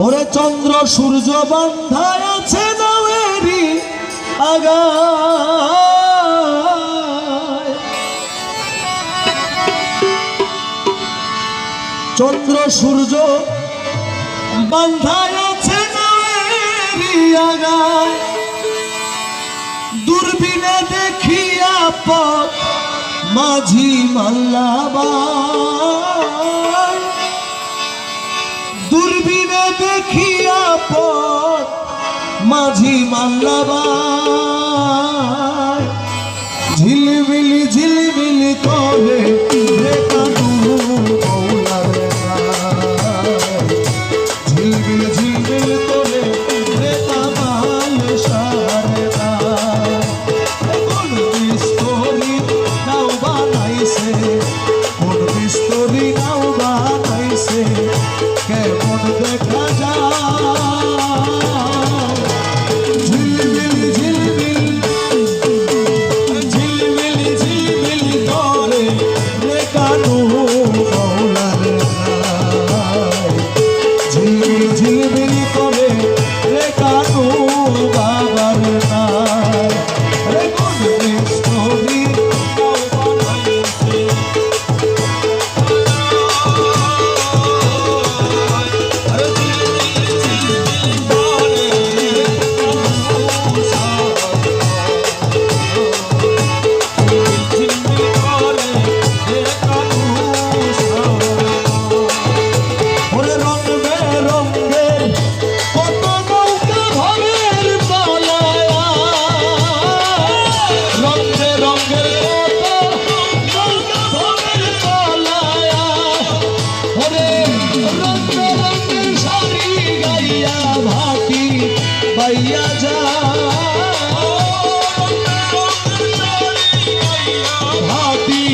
ওরে চন্দ্র সূর্য বান্ধা আছে নাওয়েরি আগা চন্দ্র সূর্য বান্ধা আছে নাওয়েরি আগা দূরবীনে দেখিয়া পথ মাঝি মাল্লাবা দূরবীন দিবে দেখিয়া পথ মাঝি মাল্লাবাই ঝিলমিলি ঝিলমিলি করে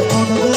on the.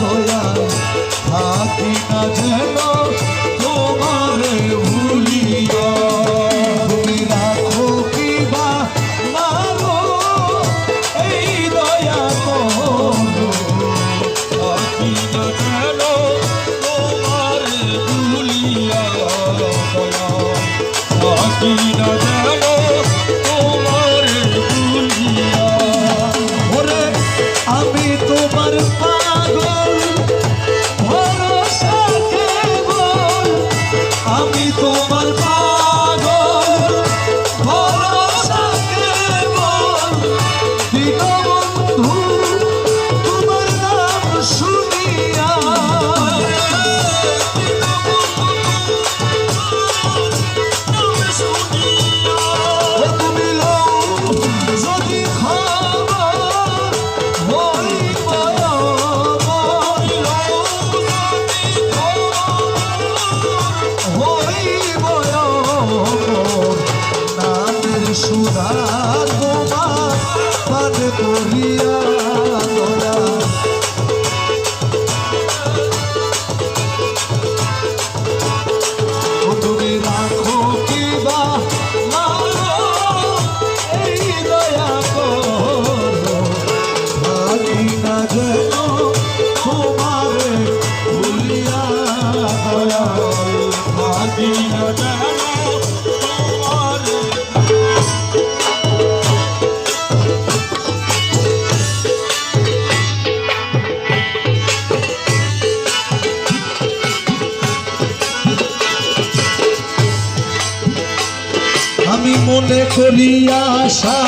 হইয়া থাকি না আমি তোমার আশা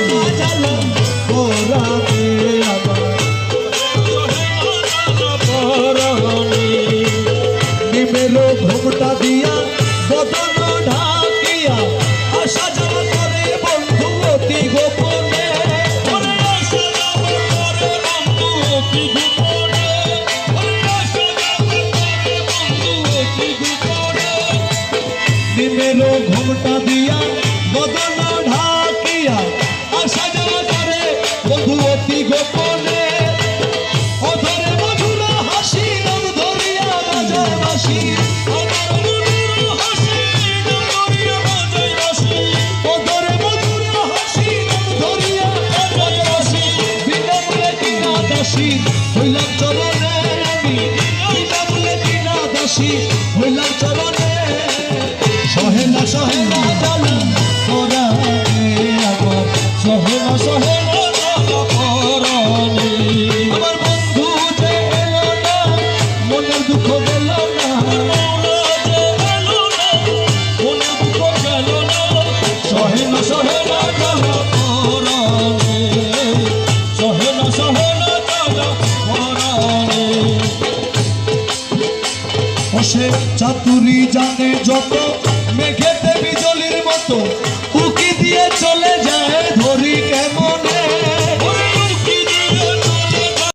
দাসী হইলাম চরণে। সহেলা সহেলা জানা তোরা আমার সহেলা সহেলা